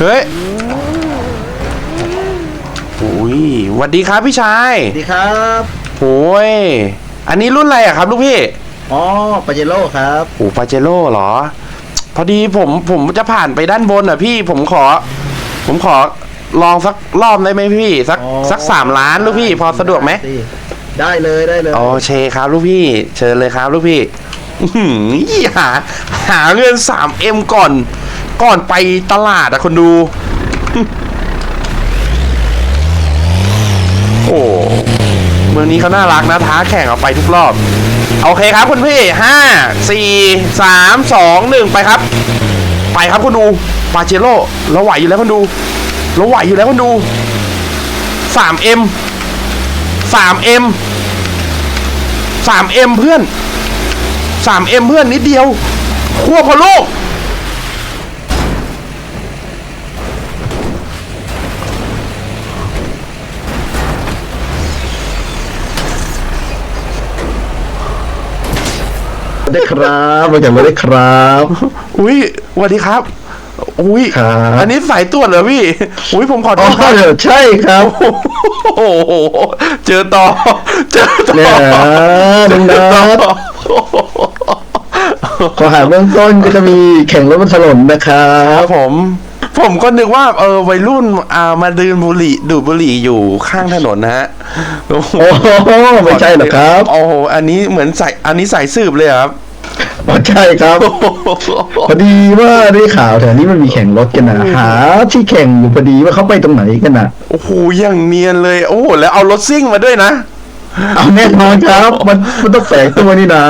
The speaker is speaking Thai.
เฮ้ยโอ้ยสวัสดีครับพี่ชายสวัสดีครับโอ้ยอันนี้รุ่นอะไรอะครับ ลูกพี่อ๋อปาเจโร่ครับโอ้ปาเจโร่เหรอ พอดีผมผมจะผ่านไปด้านบนอะพี่ผมขอ ผมขอลองสักรอบได้ไหมพี่ สักอ๋อสักสามล้านลูกพี่ พอสะดวกไหมได้เลยได้เลยโอเคครับลูกพี่ เชิญเลยครับลูกพี่อื้อหือหาหาเงินสามเอ็มก่อน ก่อนไปตลาดอะคนดู โอ้เมืองนี้เขาน่ารักนะท้าแข่งเอาไปทุกรอบ โอเคครับคุณพี่ห้าสี่สามสองหนึ่งไปครับ ไปครับคุณดูปาเจโร่เราไหวอยู่แล้วคุณดูเราไหวอยู่แล้วคุณดูสามเอ็มสามเอ็มสามเอ็มเพื่อนสามเอ็มเพื่อนนิดเดียวควพอลูก ได้ครับมาจากมาได้ครับ อุ้ยสวัสดีครับ อุ้ยครับ อันนี้สายตรวจเหรอพี่ อุ้ยผมขอโทอ๋อษครับใช่ครับโอ้โห เจอต่อ เจอต่อเนี่ยลุงนัทขอหาเบื้องต้นก็จะมีแข่งรถบนถนนนะครัครับ บผม ผมก็นึกว่า เออวัยรุ่นอ่ามาดื่มบุหรี่ดูดบุหรี่อยู่ข้างถนนนะฮะโอ้โหโอ้โหไม่ใช่หรอกครับ โอ้โหอันนี้เหมือนใส่อันนี้สายสืบเลยเหรอครับอ๋อใช่ครับพอดีว่าได้ข่าวแถวนี้มันมีแข่งรถกันนะหาที่แข่งอยู่พอดีว่าเขาไปตรงไหนกันนะโอ้โหอย่างเนียนเลย โอ้โหแล้วเอารถซิ่งมาด้วยนะ เอาแน่นอนครับ มันมันต้องแฝงตัวนี่นะ